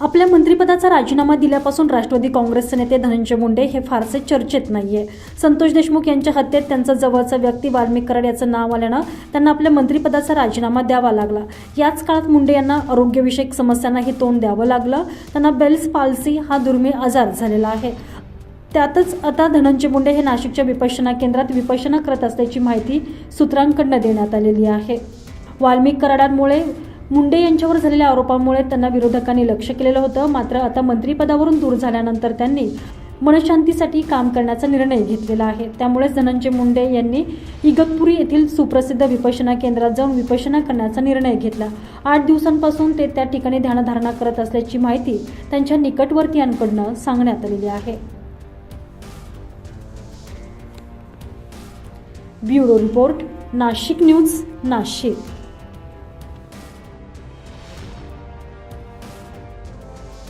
आपल्या मंत्रिपदाचा राजीनामा दिल्यापासून राष्ट्रवादी काँग्रेसचे नेते धनंजय मुंडे हे फारसे चर्चेत नाहीये. संतोष देशमुख यांच्या हत्येत त्यांचा जवळचा व्यक्ती वाल्मिक कराड याचं नाव आल्यानं त्यांना आपल्या मंत्रिपदाचा राजीनामा द्यावा लागला. याच काळात मुंडे यांना आरोग्यविषयक समस्यांनाही तोंड द्यावं लागलं. त्यांना बेल्स पाल्सी हा दुर्मिळ आजार झालेला आहे. त्यातच आता धनंजय मुंडे हे नाशिकच्या विपश्यना केंद्रात विपश्यना करत असल्याची माहिती सूत्रांकडनं देण्यात आलेली आहे. वाल्मिक कराडांमुळे मुंडे यांच्यावर झालेल्या आरोपांमुळे त्यांना विरोधकांनी लक्ष केलेलं होतं. मात्र आता मंत्रिपदावरून दूर झाल्यानंतर त्यांनी मनशांतीसाठी काम करण्याचा निर्णय घेतलेला आहे. त्यामुळेच धनंजय मुंडे यांनी इगतपुरी येथील सुप्रसिद्ध विपशना केंद्रात जाऊन विपशना करण्याचा निर्णय घेतला. आठ दिवसांपासून ते त्या ठिकाणी ध्यानधारणा करत असल्याची माहिती त्यांच्या निकटवर्तीयांकडनं सांगण्यात आलेली आहे. Bureau report Nashik news Nashik.